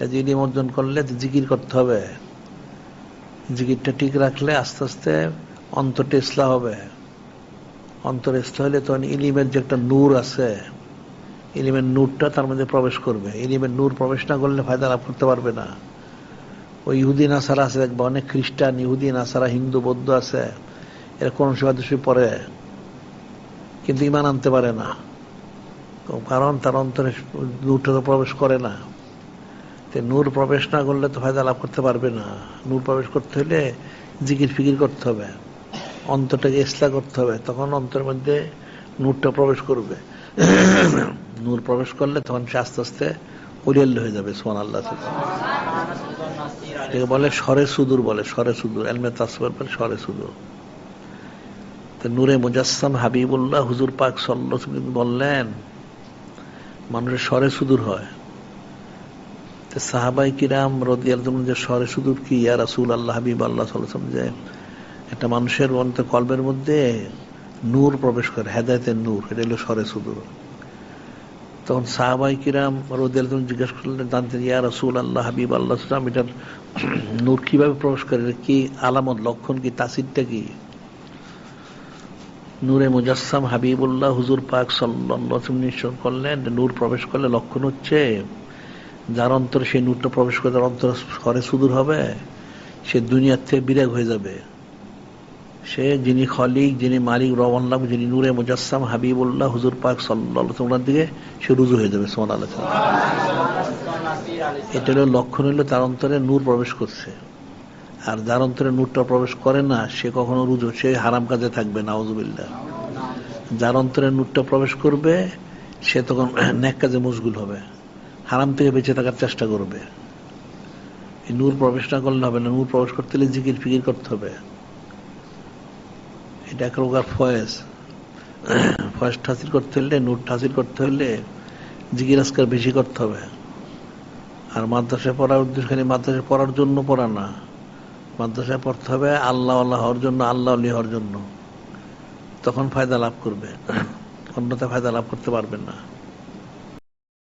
কাজে ইলিম অর্জন করলে জিকির করতে হবে। জিকিরটা ঠিক রাখলে আস্তে আস্তে অন্তরটা ইসলা হবে। অন্তর ইসলা হলে তখন ইলিমের যে একটা নূর আছে, ইলিমের নূরটা তার মধ্যে প্রবেশ করবে। ইলিমের নূর প্রবেশ না করলে ফায়দা লাভ করতে পারবে না। ওই ইহুদি নাসারা আছে, দেখবা অনেক খ্রিস্টান, ইহুদি নাসারা, হিন্দু, বৌদ্ধ আছে, এরা কোন সময় দুষে পড়ে, কিন্তু ইমান আনতে পারে না। কারণ তার অন্তরে নূরটা তো প্রবেশ করে না। তো নূর প্রবেশ না করলে তো ফায়দা লাভ করতে পারবে না। নূর প্রবেশ করতে হলে জিকির ফিকির করতে হবে। অন্তরটাকে ইসলা করতে হবে। তখন অন্তরের মধ্যে নূরটা প্রবেশ করবে। নূর প্রবেশ করলে তখন সে আস্তে আস্তে উলিয়াল্ল হয়ে যাবে সোমান আল্লাহ এটাকে বলে সরে সুদূর বলে, সরে সুদূর। এলমে তাসবার বলে সরে সুদূর। তো নূরে মুজাসসাম হাবিবুল্লাহ হুজুর পাক সল্ল বললেন, মানুষের স্বরে সুদূর হয়। সাহাবাই কিরাম রদিয়াল যে স্বরে সুদূর কি, ইয়া রাসুল আল্লাহ হাবিব আল্লাহ সাল্লাম যে একটা মানুষের অন্তর কল্পের মধ্যে নূর প্রবেশ করে, হেদায়তের নূর, এটা হলো স্বরে সুদূর। তখন সাহাবাই কিরাম রদিয়াল জিজ্ঞেস করলেন জানতেন ইয়া রাসুল আল্লাহ হাবিব আল্লাহ সাল্লাম এটার নূর কীভাবে প্রবেশ করে? এটা কি আলামত, লক্ষণ কি, তাসিরটা কি? নূরে মুজাসসাম হাবিবুল্লাহ হুজুর পাক সাল্লাম নিশ্চয় করলেন, নূর প্রবেশ করলে লক্ষণ হচ্ছে যার অন্তরে সেই নূরটা প্রবেশ করে তার অন্তর ঘরে সুদূর হবে, সে দুনিয়ার থেকে বিরাগ হয়ে যাবে। সে যিনি খলিক, যিনি মালিক রওয়াল্লাহ যিনি নূরে মুজাসসাম, হাবিবুল্লাহ, হুজুর পাক সাল্লাহ ওনার দিকে সে রুজু হয়ে যাবে সোমান আল্লাহ এটা হলো লক্ষণ হলো তার অন্তরে নূর প্রবেশ করছে। আর যার অন্তরে নূরটা প্রবেশ করে না, সে কখনো রুজু, সে হারাম কাজে থাকবে নাওজুবিল্লাহ যার অন্তরে নূরটা প্রবেশ করবে, সে তখন ন্যাক কাজে মশগুল হবে। হারাম থেকে বেঁচে থাকার চেষ্টা করবে। এই নূর প্রবেশ না করলে হবে না, নূর প্রবেশ করতে হলে জিকির, ফিকির করতে হবে। এটা এক প্রকার ফয়েজ। ফয়েজ ঠাসিল করতে হলে নূর ঠাসিল করতে হলে জিকির আজকার বেশি করতে হবে। আর মাদ্রাসায় পড়ার উদ্দেশ্য খালি মাদ্রাসায় পড়ার জন্য পড়া না। মাদ্রাসায় পড়তে হবে আল্লাহ আল্লাহ হওয়ার জন্য, আল্লাহ আল্লাহ হওয়ার জন্য। তখন ফায়দা লাভ করবে। অন্যতা ফায়দা লাভ করতে পারবেন না।